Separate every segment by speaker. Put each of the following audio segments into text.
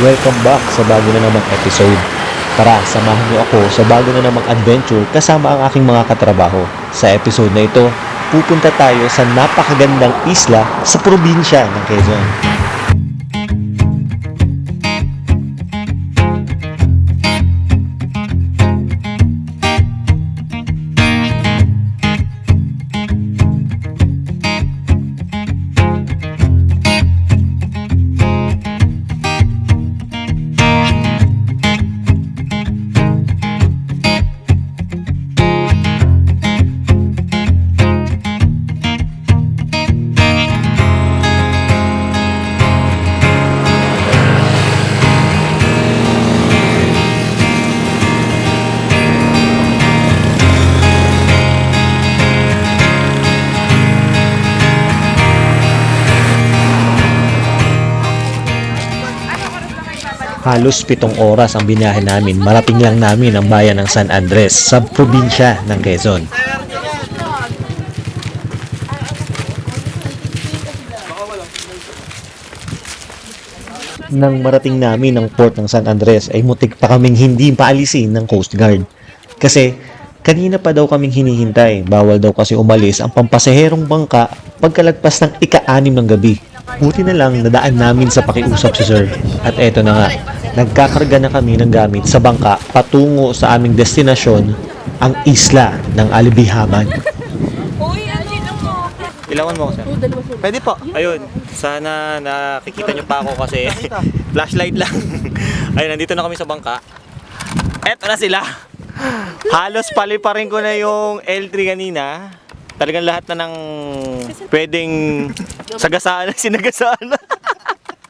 Speaker 1: Welcome back sa bago na namang episode. Tara, samahan niyo ako sa bago na namang adventure kasama ang aking mga katrabaho. Sa episode na ito, pupunta tayo sa napakagandang isla sa probinsya ng Quezon. Halos pitong oras ang binahe namin. Marating lang namin ang bayan ng San Andres sa probinsya ng Quezon. Nang marating namin ang port ng San Andres ay mutik pa kaming hindi paalisin ng Coast Guard. Kasi kanina pa daw kaming hinihintay. Bawal daw kasi umalis ang pampasaherong bangka pagkalagpas ng ika-anim ng gabi. Buti na lang nadaan namin sa pakiusap si Sir. At eto na nga, nagkakarga na kami ng gamit sa bangka patungo sa aming destinasyon, ang isla ng
Speaker 2: mo.
Speaker 3: Ilawan mo ako, sir. Pwede po. Ayun. Sana nakikita nyo pa ako kasi flashlight lang. Ayun, nandito na kami sa bangka. Eto na sila. Halos paliparin ko na yung L3 kanina. Talagang lahat na ng pwedeng sagasaan na sinagasaan na.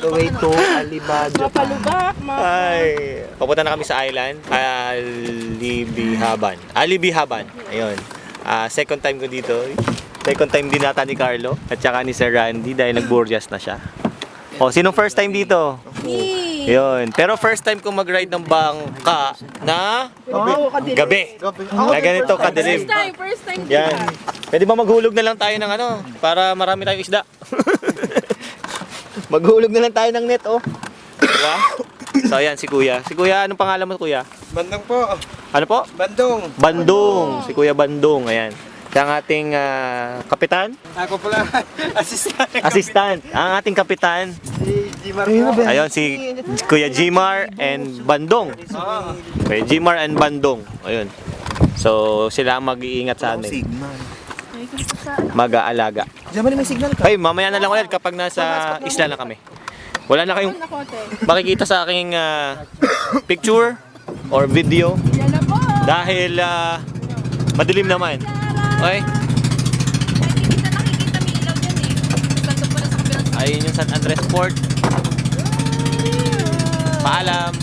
Speaker 4: the way to Alibado.
Speaker 2: Mapalubak, ma.
Speaker 3: Ay, papunta na kami sa island. Alibihaban. Alibihaban. Ayun. Ah, second time ko dito. Second time din nata ni Carlo at saka ni Sir Randy dahil nag-Borgias na siya. Oh, sinong first time dito?
Speaker 2: Me.
Speaker 3: Yun. Pero first time ko mag-ride ng bangka na gabi. Na ganito kadilim.
Speaker 2: First time, first time.
Speaker 3: Yan. Pwede ba maghulog na lang tayo ng ano para marami tayong isda? maghulog na lang tayo ng net, oh. Diba? So, ayan, si Kuya. Si Kuya, anong pangalan mo, Kuya?
Speaker 4: Bandong po.
Speaker 3: Ano po?
Speaker 4: Bandong.
Speaker 3: Bandung. Si Kuya Bandung. Ayan. Ang ating ah, kapitan.
Speaker 4: Ako pala, assistant.
Speaker 3: Assistant. Ang ating kapitan.
Speaker 4: Si Jimar
Speaker 3: Ayun, si Kuya Jimar and Bandung. Kuya Jimar and Bandung. Ayun. So, sila ang mag-iingat sa amin.
Speaker 4: Signal.
Speaker 3: Mag-aalaga.
Speaker 4: Diyan may signal ka.
Speaker 3: Ay, mamaya na lang ulit kapag nasa isla na kami. Wala na kayong makikita sa aking ah, picture or video
Speaker 2: Yan na po.
Speaker 3: dahil ah, madilim naman. Okay?
Speaker 2: Nakikita, nakikita may ilaw dyan eh. Ganda pala sa kabilang.
Speaker 3: Ayun yung San Andres Port. Paalam.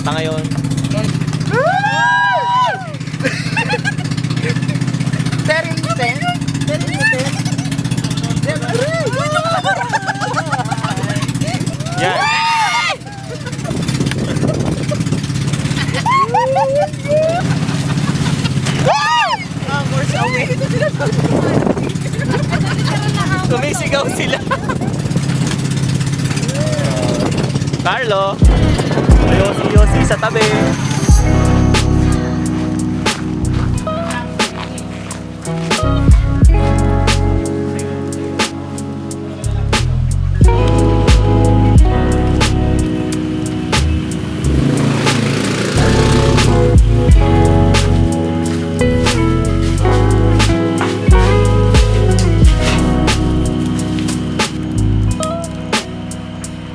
Speaker 3: Sa ngayon. Yan. Sumisigaw sila. Carlo. Yosi-yosi sa tabi.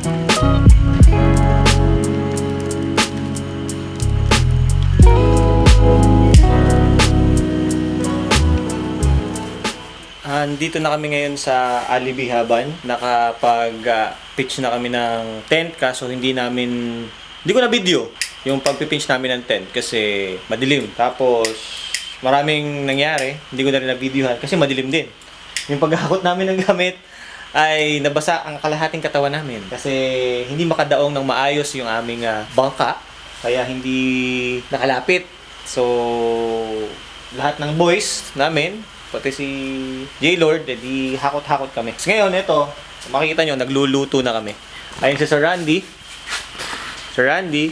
Speaker 3: Andito na kami ngayon sa Alibihaban. Nakapag-pitch na kami ng tent kaso hindi namin hindi ko na video yung pagpipinch namin ng tent kasi madilim. Tapos maraming nangyari. Hindi ko na rin na-videohan kasi madilim din. Yung paghakot namin ng gamit ay nabasa ang kalahating katawan namin kasi hindi makadaong ng maayos yung aming ah, bangka kaya hindi nakalapit. So lahat ng boys namin pati si J-Lord, eh, di hakot-hakot kami. So, ngayon, ito, makikita nyo, nagluluto na kami. Ayun si Sir Randy. Sir Randy.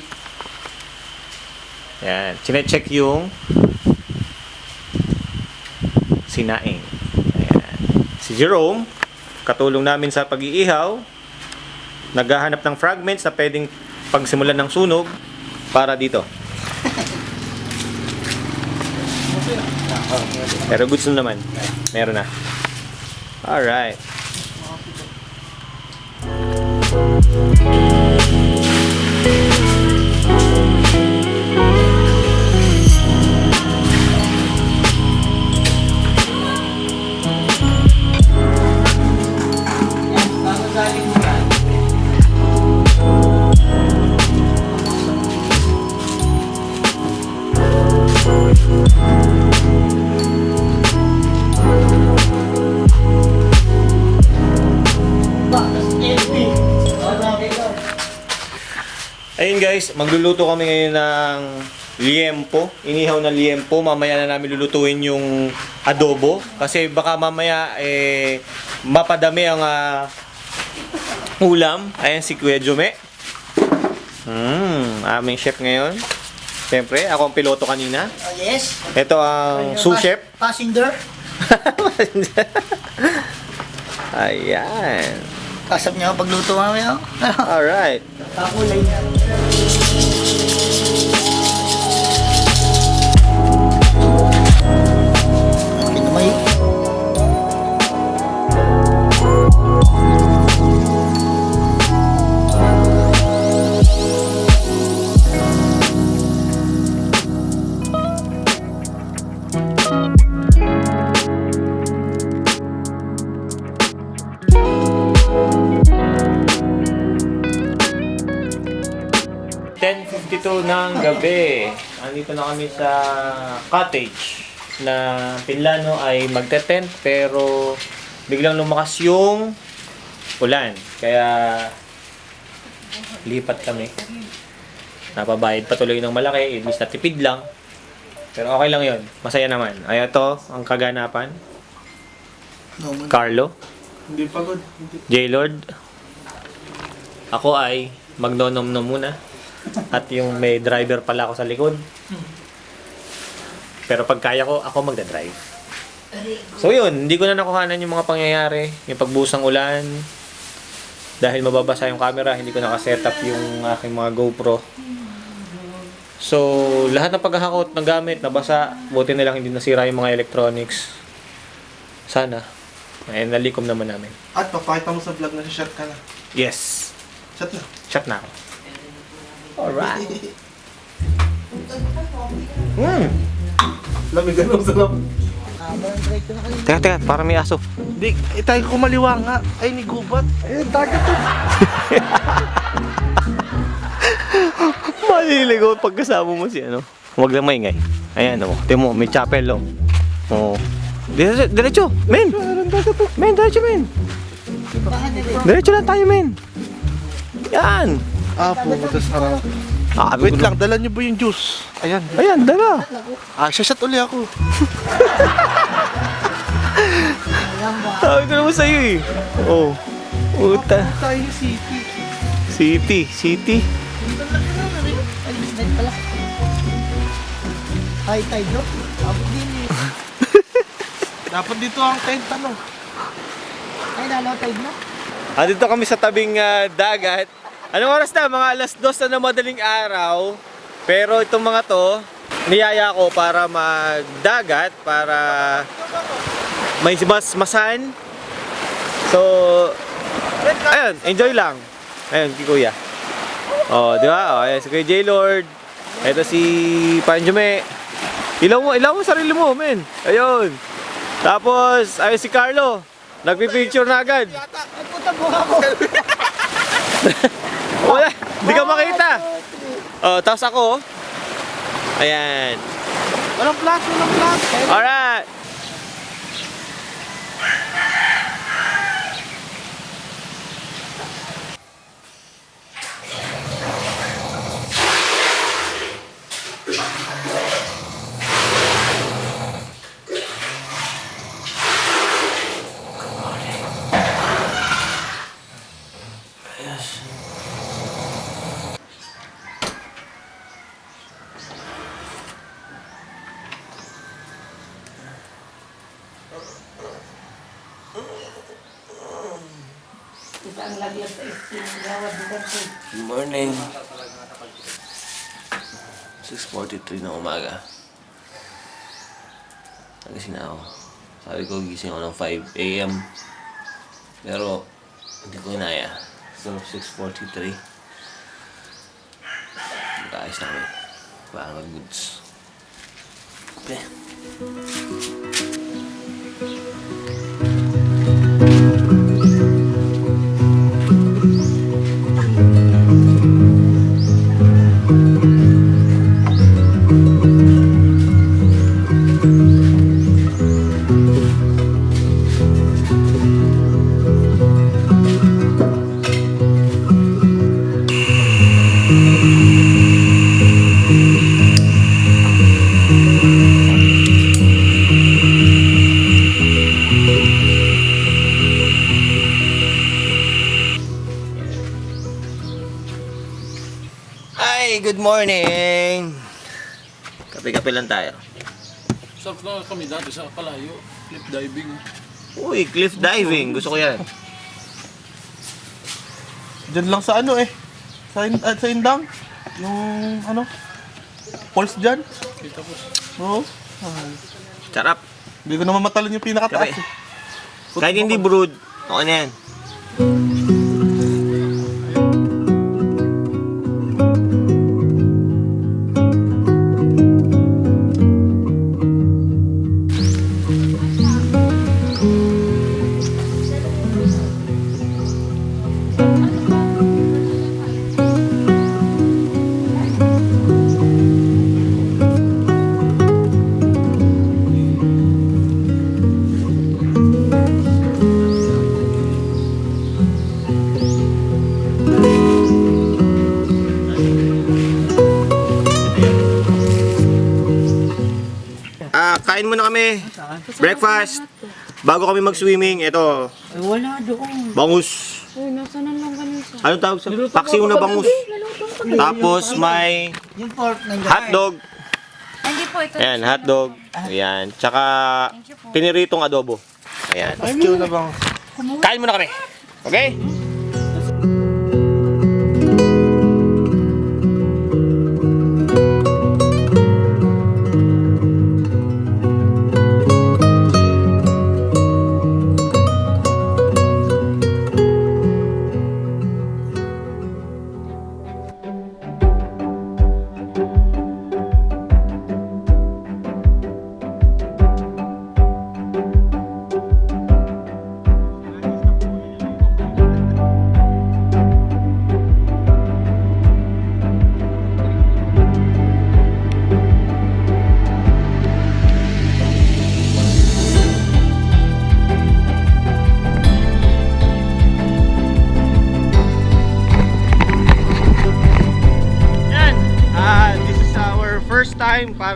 Speaker 3: Yan. Sinecheck yung sinaing. Ayan. Si Jerome, katulong namin sa pag-iihaw, naghahanap ng fragments na pwedeng pagsimulan ng sunog para dito. Pero goods na naman. Meron na. Alright. Ayun guys, magluluto kami ngayon ng liempo. Inihaw na liempo. Mamaya na namin lulutuin yung adobo. Kasi baka mamaya eh, mapadami ang ah, ulam. Ayan si Kuya Jume. Hmm, aming chef ngayon. Siyempre, ako ang piloto kanina.
Speaker 5: Oh, yes.
Speaker 3: Ito ang sous chef.
Speaker 5: Passenger.
Speaker 3: Ayan.
Speaker 5: Kasap niya ako pagluto mamaya.
Speaker 3: Alright.
Speaker 5: Kakulay niya.
Speaker 3: $10.52 ng gabi. Andito na kami sa cottage na pinlano ay magte-tent pero biglang lumakas yung ulan. Kaya lipat kami. Napabayad patuloy ng malaki, imbis na tipid lang. Pero okay lang yon Masaya naman. Ay, ito ang kaganapan.
Speaker 5: No, man.
Speaker 3: Carlo,
Speaker 4: Hindi pagod. Hindi.
Speaker 3: J-Lord. Ako ay magnonom-nom muna. At yung may driver pala ako sa likod. Pero pag kaya ko, ako magdadrive. So yun, hindi ko na nakuhanan yung mga pangyayari. Yung pagbusang ulan. Dahil mababasa yung camera, hindi ko nakasetup yung aking mga GoPro. So, lahat ng paghahakot ng gamit, nabasa. Buti na lang hindi nasira yung mga electronics. Sana. Eh, nalikom naman namin.
Speaker 4: At papakita mo sa vlog na shot ka na.
Speaker 3: Yes.
Speaker 4: Shot na.
Speaker 3: Shut na ako. Alright. Hmm.
Speaker 4: Lamig ganun sa
Speaker 5: kanina.
Speaker 3: Teka, teka. Para may aso.
Speaker 4: Hindi, itay ko kumaliwa nga. Ay, ni Gubat. Ayun, dagat to.
Speaker 3: Maliligaw pag kasama mo si ano. Huwag lang maingay. Ayan o. Tingnan mo, may chapel o. Oo. Diretso, diretso. Men. Men, diretso men. Diretso lang tayo men. Yan.
Speaker 4: Ah, pumunta sa harap.
Speaker 3: Ah,
Speaker 4: Wait lang, dala niyo ba yung juice? Ayan.
Speaker 3: Ayan, dala.
Speaker 4: Ah, shot uli ako.
Speaker 3: Sabi ko naman sa'yo eh. Oh. Uta.
Speaker 4: Tayo city.
Speaker 3: City, city.
Speaker 5: Ay, bisnet pala. High tide, no? Din eh.
Speaker 4: Dapat dito ang tent, ano?
Speaker 5: Ay, nalaw tide na.
Speaker 3: Ah, dito kami sa tabing ah, dagat. Anong oras na? Mga alas dos na ng madaling araw. Pero itong mga to, niyaya ko para magdagat, para may mas masan. So, ayun, enjoy lang. Ayun, si Kuya. Oh, di ba? Oh, ayun, si Kuya J-Lord. Ito si Panjume. Ilaw mo, ilaw mo sarili mo, men. Ayun. Tapos, ayun si Carlo. Nagpipicture na agad.
Speaker 5: Ay, puta buha ko.
Speaker 3: Wala, hindi ka makita. Oh, tapos ako. Ayan.
Speaker 4: Walang flash, walang flash.
Speaker 3: Alright. Good morning. 6.43 na umaga. Nagising na ako. Sabi ko gising ako ng 5 a.m. Pero, hindi ko inaya. So, 6.43. Mag-aayos na kami. Para mag-goods. Okay.
Speaker 6: Sarap na kami dati sa Palayo. Cliff diving.
Speaker 3: Uy, cliff diving. Gusto ko yan.
Speaker 4: Diyan lang sa ano eh. Sa, in- ah, sa Indang. Yung ano. Falls dyan.
Speaker 6: Kita po.
Speaker 4: Oo. Ah,
Speaker 3: Sarap.
Speaker 4: Hindi ko naman matalon yung pinakataas
Speaker 3: Kape.
Speaker 4: eh.
Speaker 3: Kahit hindi brood, okay na yan. Kain muna kami. Breakfast. Bago kami mag-swimming, ito,
Speaker 5: Ay, wala doon.
Speaker 3: bangus.
Speaker 2: Uy, nasa na lang ganun siya.
Speaker 3: Anong tawag sa? Paksiw na bangus. Tapos may
Speaker 5: Yung pork nandiyan.
Speaker 3: hotdog.
Speaker 2: Hindi po, ito.
Speaker 3: Ayan, hotdog. Ayan. Tsaka piniritong adobo. Ayan.
Speaker 4: Stew na bang?
Speaker 3: Kain muna kami. Okay?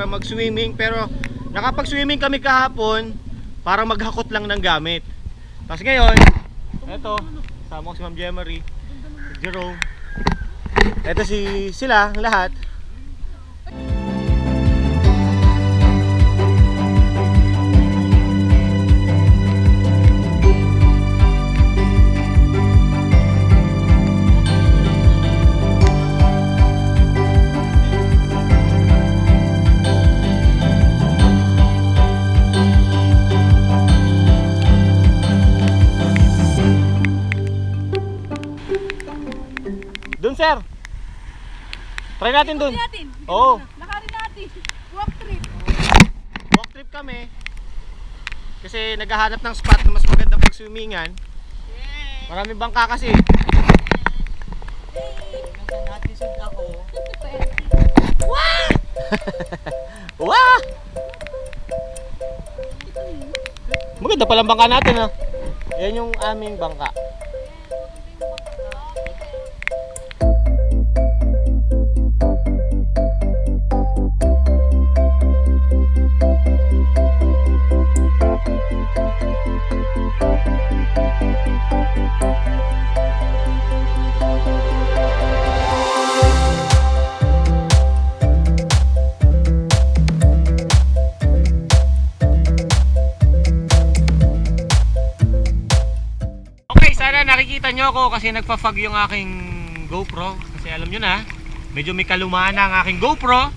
Speaker 3: Para mag-swimming pero nakapag-swimming kami kahapon para maghakot lang ng gamit. Tapos ngayon, eto, sama ko si Ma'am Jemery, si Jerome. Eto si sila, lahat. Try natin dun.
Speaker 2: natin.
Speaker 3: Oo.
Speaker 2: Lakarin natin. Walk trip.
Speaker 3: Walk trip kami. Kasi naghahanap ng spot na mas magandang pag-swimmingan. Maraming bangka kasi. Wah! Maganda palang bangka natin ha. Yan yung aming bangka. Kasi nagpa-fog yung aking GoPro. Kasi alam nyo na, medyo may kalumaan na ang aking GoPro.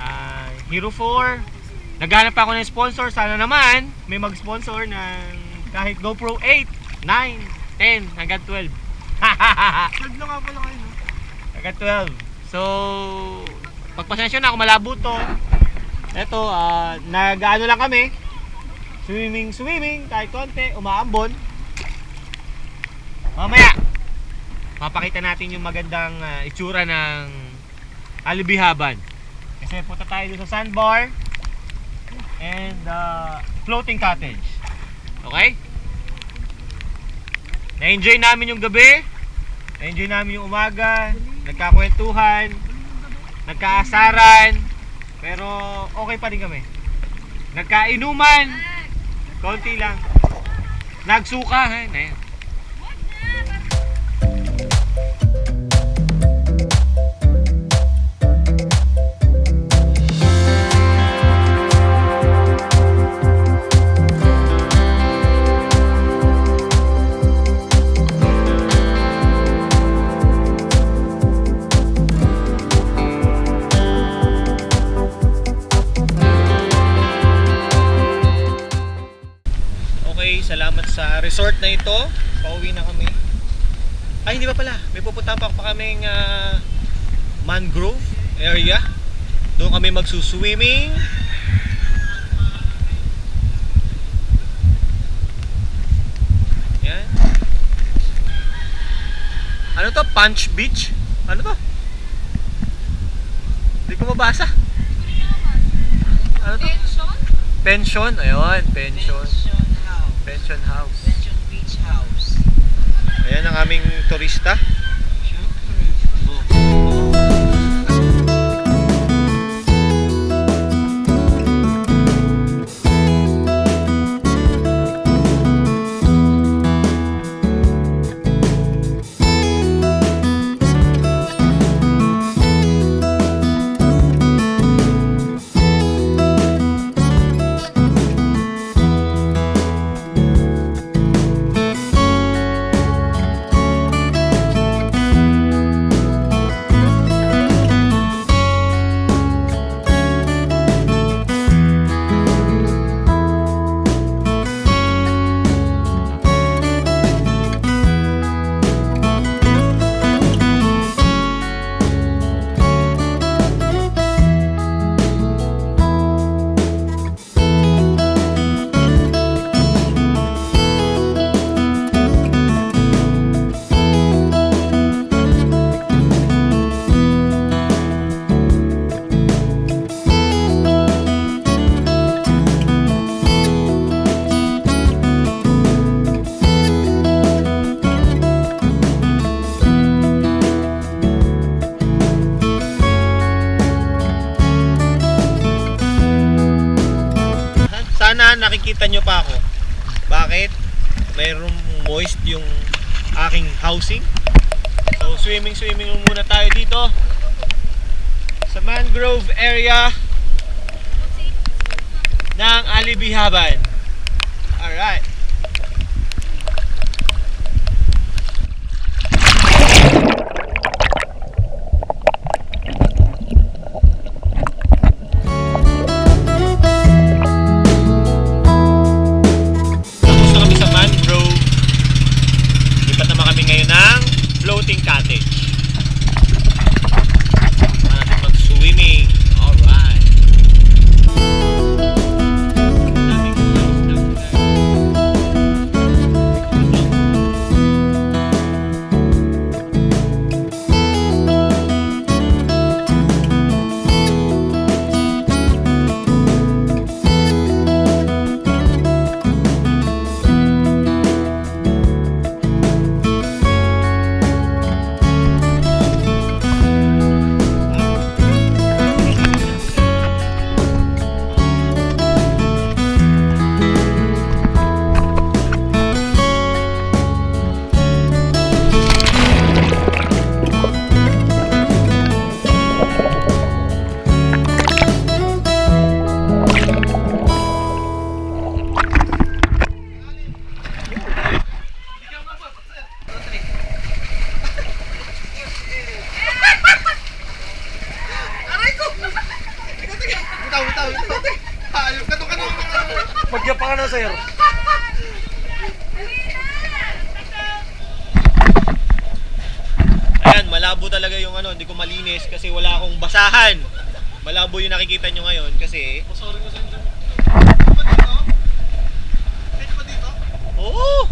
Speaker 3: Ah, Hero 4. Naghanap pa ako ng sponsor. Sana naman may mag-sponsor ng kahit GoPro 8, 9, 10, hanggang 12.
Speaker 4: Third na nga pala kayo. no?
Speaker 3: Hanggang 12. So, pagpasensya na kung malabo to. Ito, ah, nag-ano lang kami. Swimming, swimming, kahit konti, umaambon. Mamaya, papakita natin yung magandang ah, itsura ng Alibihaban. Kasi punta tayo dun sa sandbar and uh, floating cottage. Okay? Na-enjoy namin yung gabi. Na-enjoy namin yung umaga. Nagkakwentuhan. Nagkaasaran. Pero okay pa rin kami. Nagkainuman. Konti lang. Nagsuka. Ha? Na. Resort na ito. Pauwi na kami. Ay, hindi pa pala. May pupuntahan pa pa kaming ah, mangrove area. Doon kami magsuswimming. Yan. Ano to? Punch Beach? Ano to? Hindi ko mabasa. Ano to?
Speaker 2: Pension?
Speaker 3: Pension? Ayun, pension. Pension house.
Speaker 5: Pension House.
Speaker 3: Ayan ang aming turista. Sana nakikita nyo pa ako. Bakit? Mayroong moist yung aking housing. So swimming swimming muna tayo dito sa mangrove area ng Alibihaban. Malabo talaga yung ano, hindi ko malinis kasi wala akong basahan. Malabo yung nakikita nyo ngayon kasi... Oo!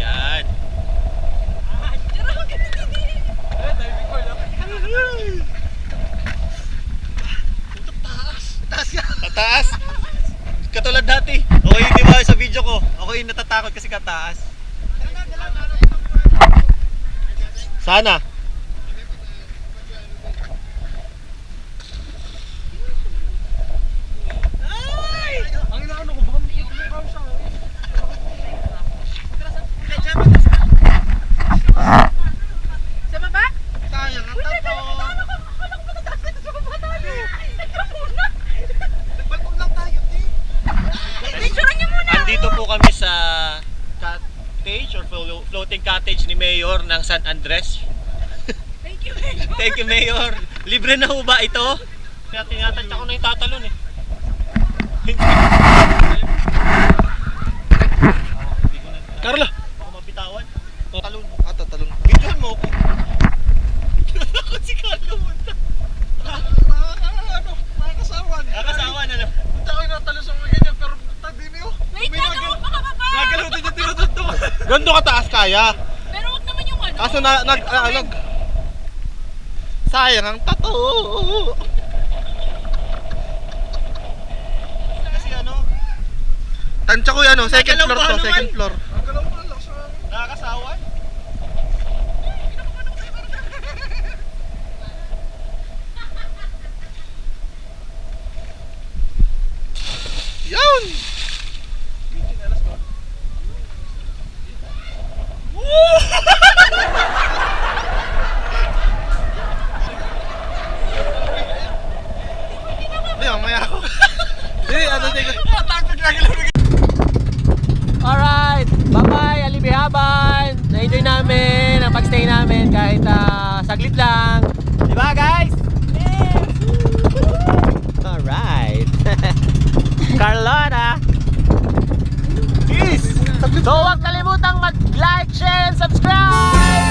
Speaker 3: Yan. Kataas. Katulad dati. Okay, di ba sa video ko? Ako yung natatakot kasi kataas. Sana.
Speaker 2: Sa baba?
Speaker 4: Sayang, ang tato. Balkon lang tayo, te.
Speaker 2: Picture niyo muna!
Speaker 3: Andito po kami sa cottage or flo- floating cottage ni Mayor ng San Andres.
Speaker 2: Thank you, Mayor.
Speaker 3: Thank you, Mayor. Libre na ho ba ito? Kaya tinatansya ko na yung tatalon eh. Carla! Ako mabitawan. Talon.
Speaker 4: Ah, tatalon.
Speaker 3: Videohan mo ako. Ako si Carla munta.
Speaker 4: Ano? Nakakasawan.
Speaker 3: Nakasawa na lang.
Speaker 4: Punta ko yung natalo sa mga ganyan, pero punta din yun.
Speaker 2: Wait lang, huwag makababa!
Speaker 3: Nagalaw din yung tinutuntok.
Speaker 4: Gando kataas kaya.
Speaker 2: Pero huwag naman yung ano.
Speaker 4: Kaso na, nag, ah, nag, sayang ang tato.
Speaker 3: Kasi ano,
Speaker 4: Tansya ko yan, oh, second floor to, second floor.
Speaker 3: nakakasawa.
Speaker 4: Yun! Hindi, mamaya ako. Hindi, ano, hindi.
Speaker 3: Alright, bye-bye, Alibihaban! Na-enjoy namin ang pagstay namin kahit ah, saglit lang. Di ba guys? Alright. Carlota! Peace! So huwag kalimutang mag-like, share, and subscribe!